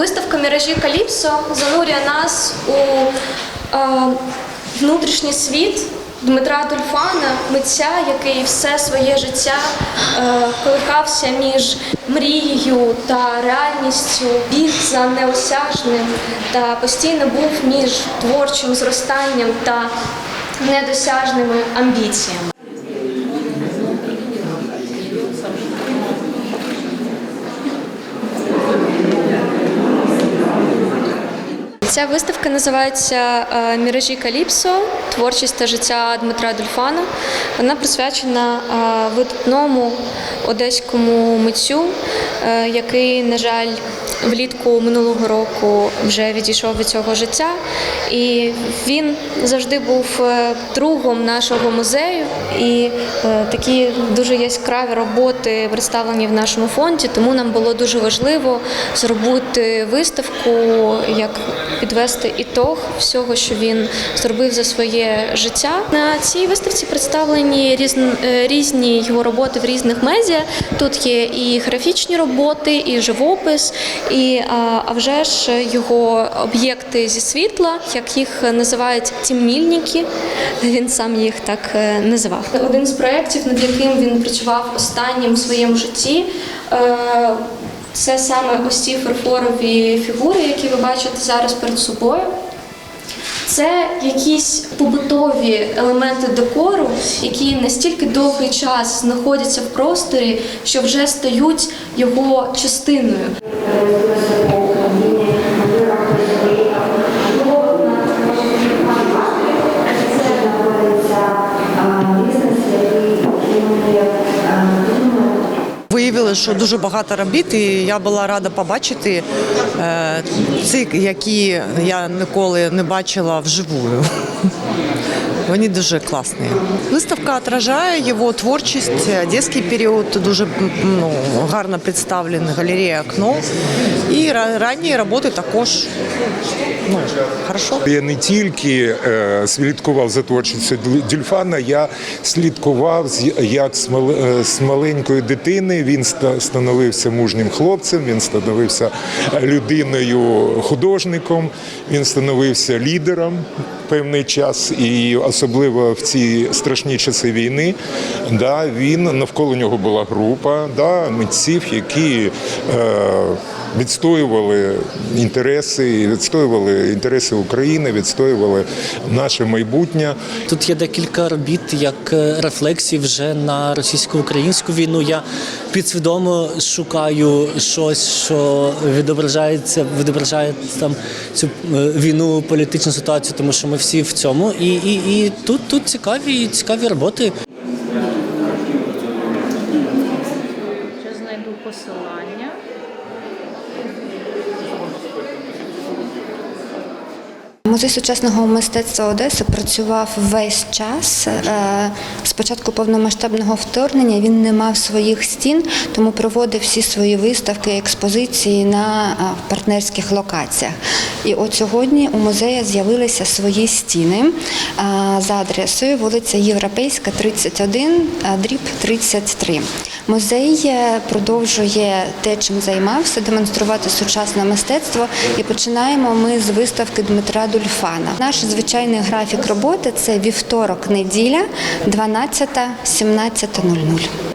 Виставка Міражі Каліпсо занурює нас у е, внутрішній світ Дмитра Дульфана, митця, який все своє життя е, колихався між мрією та реальністю, біг за неосяжним та постійно був між творчим зростанням та недосяжними амбіціями. Ця виставка називається е, Міражі Каліпсо творчість та життя Дмитра Дульфана. Вона присвячена е, видатному одеському митцю, е, який, на жаль, влітку минулого року вже відійшов від цього життя. І він завжди був другом нашого музею. І такі дуже яскраві роботи представлені в нашому фонді. Тому нам було дуже важливо зробити виставку, як підвести ітог всього, що він зробив за своє життя. На цій виставці представлені е, різні його роботи в різних медіа. Тут є і графічні роботи, і живопис, і а, вже ж його об'єкти зі світла, як їх називають тіммільники. Він сам їх так е, називав. Один з проєктів, над яким він працював останнім в своєму житті. Це саме ось ці фарфорові фігури, які ви бачите зараз перед собою. Це якісь побутові елементи декору, які настільки довгий час знаходяться в просторі, що вже стають його частиною. Виявили, що дуже багато робіт, і я була рада побачити е, ці, які я ніколи не бачила вживую. Вони дуже класні. Виставка відображає його творчість, одеський період, дуже ну, гарно представлена галерея «Окно». І ранні роботи також ну, хорошо. Я не тільки е, слідкував за творчістю Дюльфана, я слідкував, з- як з, мал- е, з маленької дитини він становився мужнім хлопцем, він становився людиною художником, він становився лідером певний час, і особливо в ці страшні часи війни, да, він навколо нього була група да, митців, які е, відстоювали інтереси, відстоювали інтереси України, відстоювали наше майбутнє. Тут є декілька робіт як е, рефлексій вже на російсько-українську війну. Я підсвідомо шукаю щось, що відображається, відображає там цю е, війну, політичну ситуацію, тому що ми всі в цьому. І, і, і тут, тут цікаві, цікаві роботи. Ще знайду посилання. Музей сучасного мистецтва Одеси працював весь час. Е, З початку повномасштабного вторгнення він не мав своїх стін, тому проводив всі свої виставки, експозиції на е, партнерських локаціях. І от сьогодні у музею з'явилися свої стіни е, за адресою вулиця Європейська, 31, е, дріб 33. Музей е, продовжує те, чим займався, демонструвати сучасне мистецтво. І починаємо ми з виставки Дмитра Дульфана. Наш звичайний графік роботи це вівторок, неділя, 12-17.00.